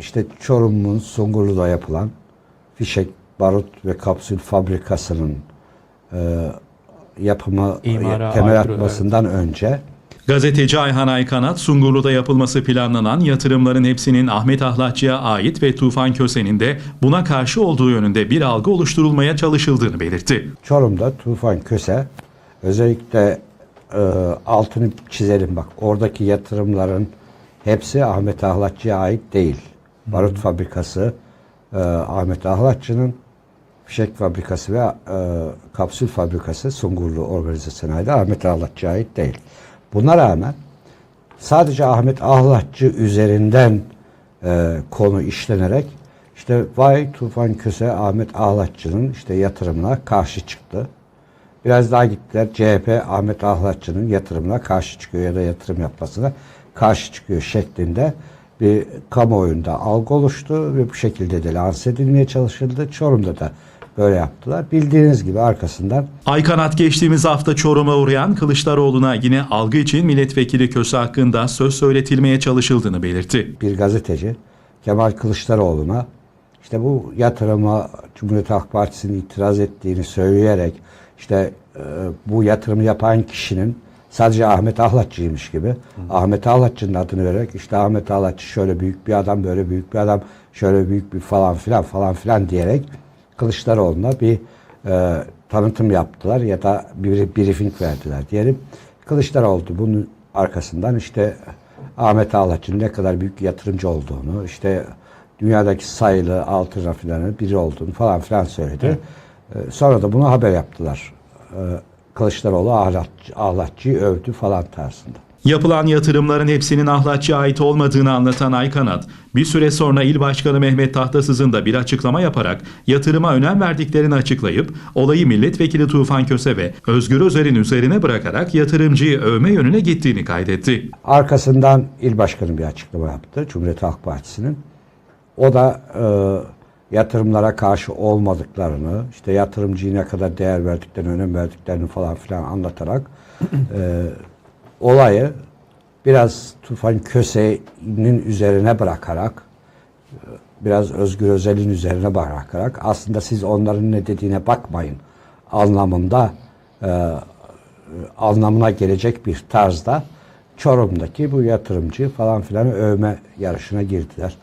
işte Çorum'un Sungurlu'da yapılan fişek, barut ve kapsül fabrikasının e, yapımı İmara temel aykırı, atmasından önce Gazeteci Ayhan Aykanat, Sungurlu'da yapılması planlanan yatırımların hepsinin Ahmet Ahlatçı'ya ait ve Tufan Köse'nin de buna karşı olduğu yönünde bir algı oluşturulmaya çalışıldığını belirtti. Çorum'da Tufan Köse özellikle e, altını çizelim bak oradaki yatırımların hepsi Ahmet Ahlatçı'ya ait değil. Barut fabrikası e, Ahmet Ahlatçı'nın fişek fabrikası ve e, kapsül fabrikası Sungurlu Organize Sanayi'de Ahmet Ahlatçı'ya ait değil. Buna rağmen sadece Ahmet Ahlatçı üzerinden e, konu işlenerek işte vay Tufan Köse Ahmet Ahlatçı'nın işte yatırımına karşı çıktı. Biraz daha gittiler CHP Ahmet Ahlatçı'nın yatırımına karşı çıkıyor ya da yatırım yapmasına karşı çıkıyor şeklinde bir kamuoyunda algı oluştu ve bu şekilde de lanse edilmeye çalışıldı. Çorum'da da böyle yaptılar. Bildiğiniz gibi arkasından Aykanat geçtiğimiz hafta Çorum'a uğrayan Kılıçdaroğlu'na yine algı için milletvekili Köse hakkında söz söyletilmeye çalışıldığını belirtti. bir gazeteci Kemal Kılıçdaroğlu'na işte bu yatırıma Cumhuriyet Halk Partisi'nin itiraz ettiğini söyleyerek işte e, bu yatırımı yapan kişinin sadece Ahmet Ahlatçı'ymış gibi Ahmet Ahlatçı'nın adını vererek işte Ahmet Ahlatçı şöyle büyük bir adam böyle büyük bir adam şöyle büyük bir falan filan falan filan diyerek Kılıçdaroğlu'na bir e, tanıtım yaptılar ya da bir briefing verdiler diyelim. Kılıçdaroğlu bunun arkasından işte Ahmet Ağlaç'ın ne kadar büyük yatırımcı olduğunu, işte dünyadaki sayılı altın rafinerinin biri olduğunu falan filan söyledi. Ee, Sonra da bunu haber yaptılar. Kılıçdaroğlu Ahlatçı, Ahlatçı'yı övdü falan tarzında. Yapılan yatırımların hepsinin Ahlatçı'ya ait olmadığını anlatan Aykanat, bir süre sonra İl Başkanı Mehmet Tahtasız'ın da bir açıklama yaparak yatırıma önem verdiklerini açıklayıp olayı milletvekili Tufan Köse ve Özgür Özer'in üzerine bırakarak yatırımcıyı övme yönüne gittiğini kaydetti. Arkasından il başkanı bir açıklama yaptı Cumhuriyet Halk Partisi'nin. O da e, yatırımlara karşı olmadıklarını, işte yatırımcıya ne kadar değer verdiklerini, önem verdiklerini falan filan anlatarak e, olayı biraz Tufan Köse'nin üzerine bırakarak e, biraz Özgür Özel'in üzerine bırakarak aslında siz onların ne dediğine bakmayın anlamında e, anlamına gelecek bir tarzda Çorum'daki bu yatırımcı falan filan övme yarışına girdiler.